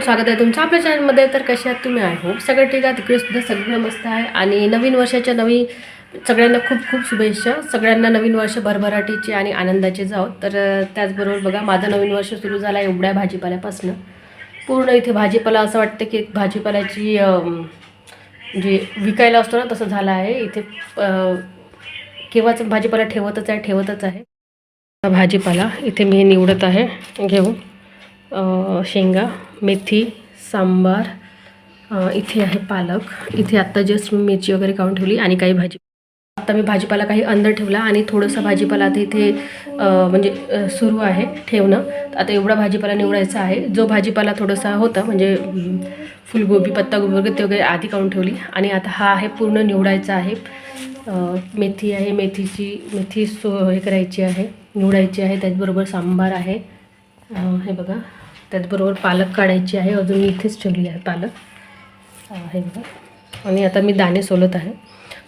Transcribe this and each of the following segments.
स्वागत आहे तुमचं आपल्या चॅनलमध्ये. तर कशी आहात तुम्ही? आय होप सगळं ठीक आहे तिकडे सुद्धा सगळं मस्त आहे. आणि नवीन वर्षाच्या नवीन सगळ्यांना खूप खूप शुभेच्छा. सगळ्यांना नवीन वर्ष भरभराटीचे आणि आनंदाचे जावं. तर त्याचबरोबर बघा माझं नवीन वर्ष सुरू झालं आहे एवढ्या भाजीपाल्यापासून. पूर्ण इथे भाजीपाला असं वाटतं की एक भाजीपाल्याची जे विकायला असतो ना तसं झालं आहे. इथे केव्हाच भाजीपाला ठेवतच आहे ठेवतच आहे. भाजीपाला इथे मी निवडत आहे. घेऊन शेंगा मेथी सांबार इथे आहे पालक. इथे आत्ता जस्ट मी मिरची वगैरे काढून ठेवली आणि काही भाजी. आत्ता मी भाजीपाला काही अंदर ठेवला आणि थोडंसं भाजीपाला आता इथे म्हणजे सुरू आहे ठेवणं. आता एवढा भाजीपाला निवडायचा आहे. जो भाजीपाला थोडासा होता म्हणजे फुलगोबी पत्तागोबी वगैरे ते वगैरे आधी काढून ठेवली. आणि आता हा आहे पूर्ण निवडायचा आहे. मेथी आहे मेथीची मेथी सो हे करायची आहे. निवडायची आहे त्याचबरोबर सांबार आहे. हे बघा. त्याचबरोबर पालक काढायची आहे. अजून मी इथेच ठेवली आहे पालक. हे बघा. आणि आता मी दाणे सोलत आहे.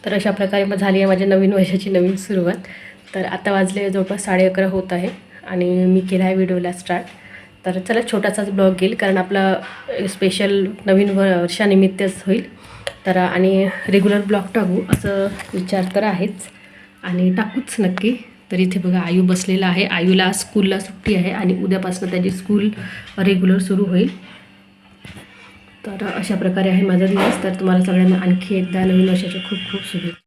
तर अशा प्रकारे मग झाली आहे माझ्या नवीन वर्षाची नवीन सुरुवात. तर आता वाजले जवळपास साडे अकरा होत आहे आणि मी केला आहे व्हिडिओला स्टार्ट. तर चला छोटासाच ब्लॉग घेईल कारण आपला स्पेशल नवीन वर्षानिमित्तच होईल. तर आणि रेग्युलर ब्लॉग टाकू असं विचार तर आहेच. आणि टाकूच नक्की. तर इथे बघा आयू बसलेला आहे. आयूला स्कूलला सुट्टी आहे आणि उद्यापासून त्याची स्कूल रेग्युलर सुरू होईल. तर अशा प्रकारे आहे माझा दिवस. तर तुम्हाला सगळ्यांना आणखी एकदा नवीन वर्षाच्या खूप खूप शुभेच्छा.